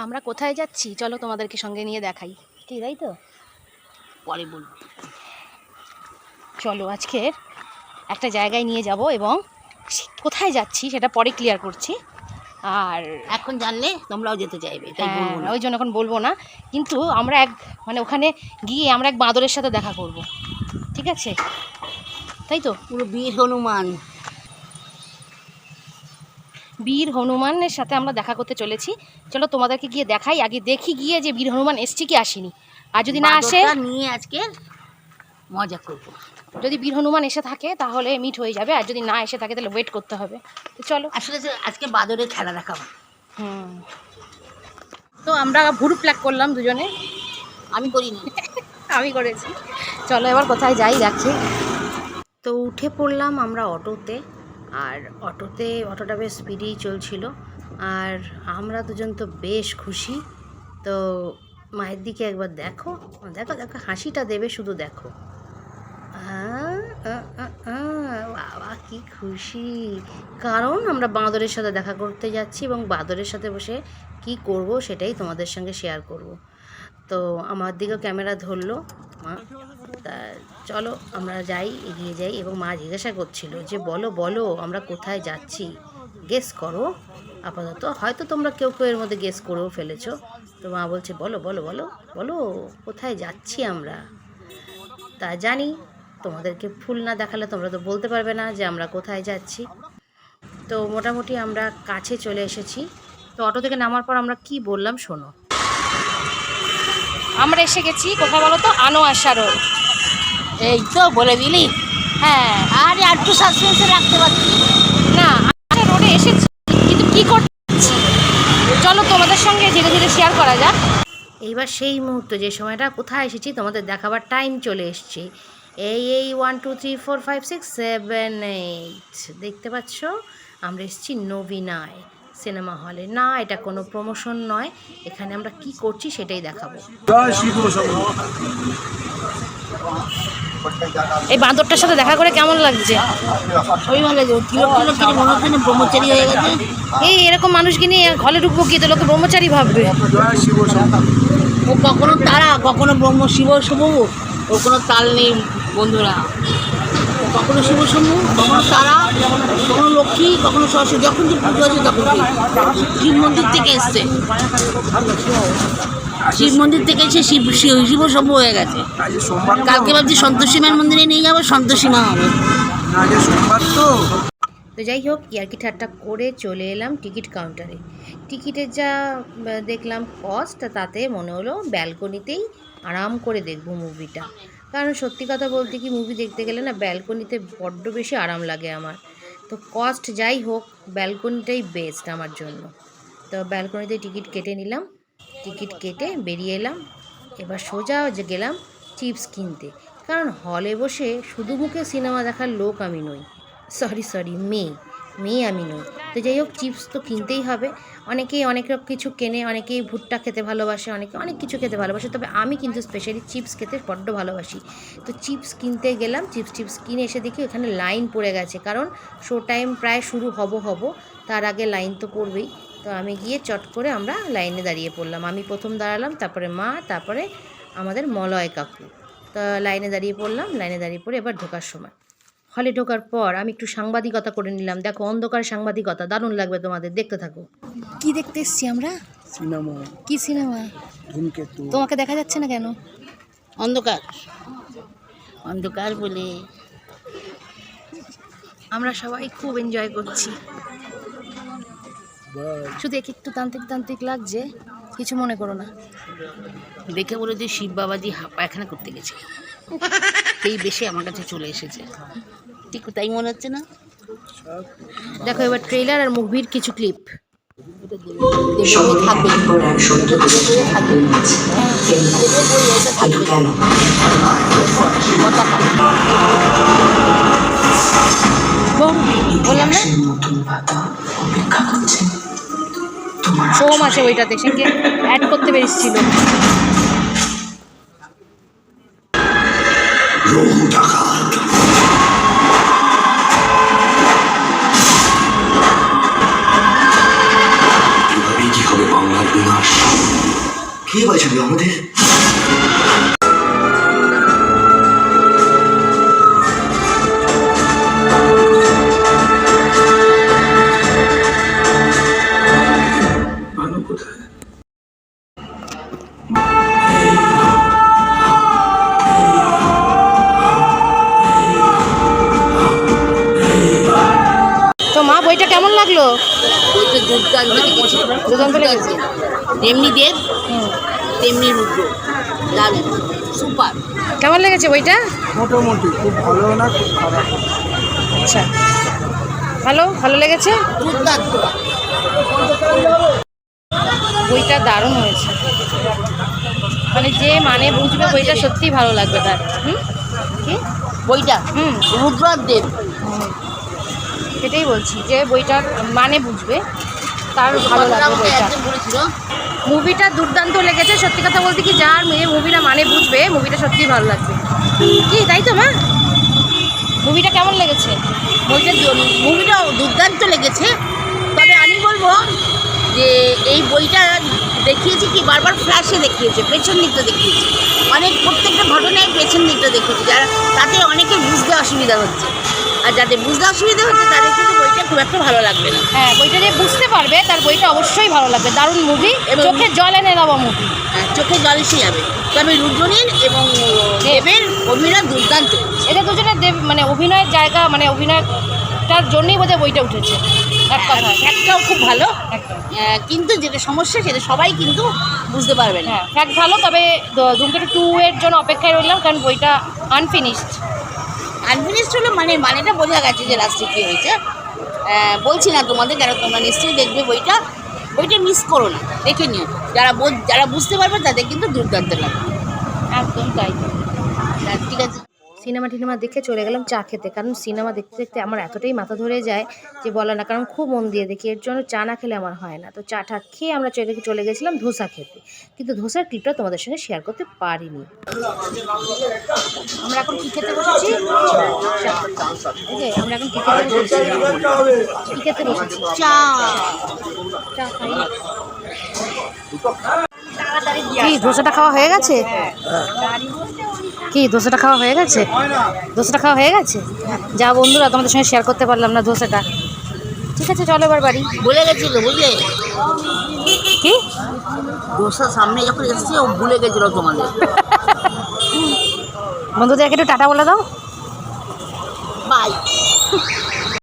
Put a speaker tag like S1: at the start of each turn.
S1: আমরা কোথায় যাচ্ছি? চলো তোমাদেরকে সঙ্গে নিয়ে দেখাই। কি তাই তো?
S2: পরে বলব।
S1: চলো আজকে একটা জায়গায় নিয়ে যাব এবং কোথায় যাচ্ছি সেটা পরে ক্লিয়ার করছি। আর
S2: এখন জানলে তোমরাও যেতে চাইবে
S1: হ্যাঁ, ওই জন্য এখন বলব না। কিন্তু আমরা এক মানে ওখানে গিয়ে আমরা এক বাঁদরের সাথে দেখা করব। ঠিক আছে? তাই তো?
S2: পুরো বীর হনুমান।
S1: বীর হনুমানের সাথে আমরা দেখা করতে চলেছি। চলো তোমাদেরকে গিয়ে দেখাই। আগে দেখি গিয়ে যে বীর হনুমান এসছে কি আসেনি। আর যদি না আসে
S2: নিয়ে আজকে মজা করব।
S1: যদি বীর হনুমান এসে থাকে তাহলে মিট হয়ে যাবে। আর যদি না এসে থাকে তাহলে ওয়েট করতে হবে। তো চলো।
S2: আসলে আজকে বাদরের খেলা দেখাবো।
S1: হুম। তো আমরা ভুরু প্ল্যাক করলাম দুজনে।
S2: আমি করিনি।
S1: আমি করেছি। চলো এবার কোথায় যাই দেখছি। তো উঠে পড়লাম আমরা অটোতে। আর অটোতে, অটোটা বেশ স্পিডেই চলছিল। আর আমরা দুজন তো বেশ খুশি। তো মায়ের দিকে একবার দেখো। দেখো দেখো, হাসিটা দেবে, শুধু দেখো। বাবা, কি খুশি। কারণ আমরা বাঁদরের সাথে দেখা করতে যাচ্ছি এবং বাঁদরের সাথে বসে কি করব সেটাই তোমাদের সঙ্গে শেয়ার করব। তো আমার দিকেও ক্যামেরা ধরলো। মা তা চলো আমরা যাই, এগিয়ে যাই এবং মা জিজ্ঞাসা করছিল যে, বলো বলো, আমরা কোথায় যাচ্ছি? গেস করো। আপাতত হয়তো তোমরা কেউ কেউ এর মধ্যে গেস করেও ফেলেছো। তো মা বলছে, বলো বলো বলো বলো, কোথায় যাচ্ছি আমরা? তা জানি, তোমাদেরকে ফুল না দেখালে তোমরা তো বলতে পারবে না যে আমরা কোথায় যাচ্ছি। তো মোটামুটি আমরা কাছে চলে এসেছি। তো অটো থেকে নামার পর আমরা কি বললাম, শোনো। আমরা এসে গেছি, কোথায় বলো তো? আনোয়ার সারোর।
S2: এই তো বলে দিলি।
S1: হ্যাঁ
S2: আরে আর একটু সাসপেন্সে রাখতে পারছি
S1: না আমরা রোডে এসেছি কিন্তু কি করছি চলো তোমাদের সঙ্গে ধীরে ধীরে শেয়ার করা যাক। এইবার সেই মুহূর্ত যে সময়টা কোথায় এসেছি তোমাদের দেখাবার টাইম চলে এসছে। এই এই one two three four five six seven eight দেখতে পাচ্ছ আমরা এসেছি নবীনায় সিনেমা হলে না এটা কোনো প্রমোশন নয়। এখানে আমরা কি করছি সেটাই দেখাবো। এই বাঁদরটার সাথে দেখা করে কেমন লাগছে?
S2: ওই ভালো লাগছে মনে হচ্ছে ব্রহ্মচারী হয়ে গেছে।
S1: এই এরকম মানুষকে নিয়ে ঘরে ঢুকবো গিয়ে তো লোকে ব্রহ্মচারী ভাববে।
S2: ও কখনো তারা কখনো ব্রহ্ম শিব শুভ ওর কোনো তাল নেই বন্ধুরা। কখনো শিব শম্ভু কখনো তারা, কখনো লক্ষ্মী, কখনো সরস্বতী, যখন যে পুজো আছে তখন। শিব মন্দির থেকে এসছে। শিব মন্দির থেকে এসে শিব, শিব- শম্ভু হয়ে গেছে। কালকে ভাবছি সন্তোষী মার মন্দিরে নিয়ে যাব, সন্তোষী মা হবে।
S3: তো
S1: যাই হোক ইয়ার্কি ঠাট্টা করে চলে এলাম টিকিট কাউন্টারে। টিকিটের যা দেখলাম কস্ট তাতে মনে হলো ব্যালকনিতেই আরাম করে দেখব মুভিটা কারণ সত্যি কথা বলতে কি মুভি দেখতে গেলে না ব্যালকনিতে বড্ড বেশি আরাম লাগে আমার। তো কস্ট যাই হোক ব্যালকনিটাই বেস্ট আমার জন্য। তো ব্যালকনিতে টিকিট কেটে নিলাম। টিকিট কেটে বেরিয়ে এলাম। এবার সোজা যে গেলাম চিপস কিনতে। কারণ হলে বসে শুধু মুখে সিনেমা দেখার লোক আমি নই। সরি সরি মেয়ে। মেয়ে আমি নই। তো যাই হোক চিপস তো কিনতেই হবে। অনেকেই অনেক কিছু কেনে, অনেকেই ভুট্টা খেতে ভালোবাসে, অনেকে অনেক কিছু খেতে ভালোবাসে, তবে আমি কিন্তু স্পেশালি চিপস খেতে বড্ড ভালোবাসি। তো চিপস কিনতে গেলাম চিপস চিপস কিনে এসে দেখি ওখানে লাইন পড়ে গেছে, কারণ শো টাইম প্রায় শুরু হব হব, তার আগে লাইন তো পড়বেই। তো আমি গিয়ে চট করে আমরা লাইনে দাঁড়িয়ে পড়লাম। আমি প্রথম দাঁড়ালাম, তারপরে মা, তারপরে আমাদের মলয় কাকু। তো লাইনে দাঁড়িয়ে পড়লাম লাইনে দাঁড়িয়ে পড়ে এবার ঢোকার সময়। হলে ঢোকার পর আমি একটু সাংবাদিকতা করে নিলাম। দেখো অন্ধকার সাংবাদিকতা দারুণ লাগবে তোমাদের দেখতে থাকো। কি দেখতে এসছি আমরা?
S3: সিনেমা।
S1: কি সিনেমা?
S3: ধূমকেতু।
S1: তোমাকে দেখা যাচ্ছে না কেন?
S2: অন্ধকার। অন্ধকার বলে
S1: আমরা সবাই খুব এনজয় করছি। শুধু এক একটু তান্ত্রিক তান্ত্রিক লাগছে কিছু মনে করো না।
S2: দেখে বলে যে শিব বাবাজি পায়খানা করতে গেছে। এই বেশি আমার কাছে চলে এসেছে। ঠিক তাই মনে হচ্ছে না?
S1: দেখো এবার ট্রেলার আর মুভির কিছু ক্লিপ সোম আছে ওইটাতে সেকে অ্যাড করতে পেরেছিল।
S4: কে বাঁচাবে আমাদের ভানু
S1: তো মা বইটা কেমন লাগল?
S2: দেব তেমনি রুদ্র। দারুণ সুপার।
S1: কেমন লেগেছে বইটা?
S3: মোটামুটি খুব ভালো না খুব খারাপ।
S1: আচ্ছা। ভালো ভালো লেগেছে? বইটা দারুণ হয়েছে। মানে যে মানে বুঝবে বইটা সত্যিই ভালো লাগবে তার। হুম? কি?
S2: বইটা
S1: হুম।
S2: রুদ্র আর দেব।
S1: সেটাই বলছি যে বইটার মানে বুঝবে, তার ভালো লাগবে বইটা। মুভিটা দুর্দান্ত লেগেছে, সত্যি কথা বলতে কি যার মেয়ে মুভিটা মানে বুঝবে, মুভিটা সত্যিই ভালো লাগবে। কি, তাই তো মা? মুভিটা কেমন লেগেছে?
S2: বইটা মুভিটা দুর্দান্ত লেগেছে, তবে আমি বলব যে এই বইটা দেখিয়েছে কি, বারবার ফ্ল্যাশে দেখিয়েছে, পেছন দিকটা দেখিয়েছে। অনেক প্রত্যেকটা ঘটনায় পেছন দিকটা দেখিয়েছে, যারা তাতে অনেকে বুঝতে অসুবিধা হচ্ছে। আর যাদের বুঝতে অসুবিধা হচ্ছে তাদের কিন্তু বইটা খুব একটা ভালো লাগবে না।
S1: হ্যাঁ বইটা যে বুঝতে পারবে তার বইটা অবশ্যই ভালো লাগবে। দারুণ মুভি
S2: এবং-
S1: চোখে জল এনে দেওয়া মুভি
S2: হ্যাঁ, চোখে জল এসে যাবে। তবে রুদ্রনীল এবং দেবের অভিনয় দুর্দান্ত।
S1: এটা দুজনের দেব মানে অভিনয়ের জায়গা মানে অভিনয়টার জন্যই বোধহয় বইটা উঠেছে। এক কথা
S2: ফ্যাক্টটাও খুব ভালো। কিন্তু যেটা সমস্যা সেটা সবাই কিন্তু বুঝতে পারবে না।
S1: হ্যাঁ ফ্যাক্ট ভালো তবে ধূমকেতু টু এর জন্য অপেক্ষায় রইলাম কারণ বইটা আনফিনিশড
S2: আনফিনিশড হলো মানে মানেটা বোঝা গেছে যে লাস্টে কী হয়েছে। বলছি না তোমাদের কেন, তোমরা নিশ্চয়ই দেখবে বইটা। বইটা মিস করো না, দেখে নিও। যারা যারা বুঝতে পারবে তাদের কিন্তু দুর্দান্ত লাগবে।
S1: একদম তাই।
S2: ঠিক আছে।
S1: সিনেমা টিনেমা দেখে চলে গেলাম চা খেতে। কারণ সিনেমা দেখতে দেখতে আমার এতটাই মাথা ধরে যায় যে বলা না কারণ খুব মন দিয়ে দেখি এর জন্য চা না খেলে আমার হয় না। তো চা টা খেয়ে আমরা চলে চলে গেছিলাম ধোসা খেতে। কিন্তু ধোসার ক্লিপটা তোমাদের সঙ্গে শেয়ার করতে পারিনি। আমরা এখন কি খেতে বসেছি? আমরা এখন কি খেতে বসেছি? কি খেতে বসেছি?
S2: চা।
S1: চা খাই। কি ধোসাটা খাওয়া হয়ে গেছে? কি দোসাটা খাওয়া হয়ে গেছে? দোসাটা খাওয়া হয়ে গেছে? যা বন্ধুরা তোমাদের সঙ্গে শেয়ার করতে পারলাম না দোসাটা। ঠিক আছে চলো এবার বাড়ি।
S2: বলে গেছিল বুঝলে?
S1: কি?
S2: দোসা সামনে যখন এসেছে ও ভুলে গেছিল তোমাদের।
S1: বন্ধুদেরকে একটু টাটা বলে দাও।
S2: বাই।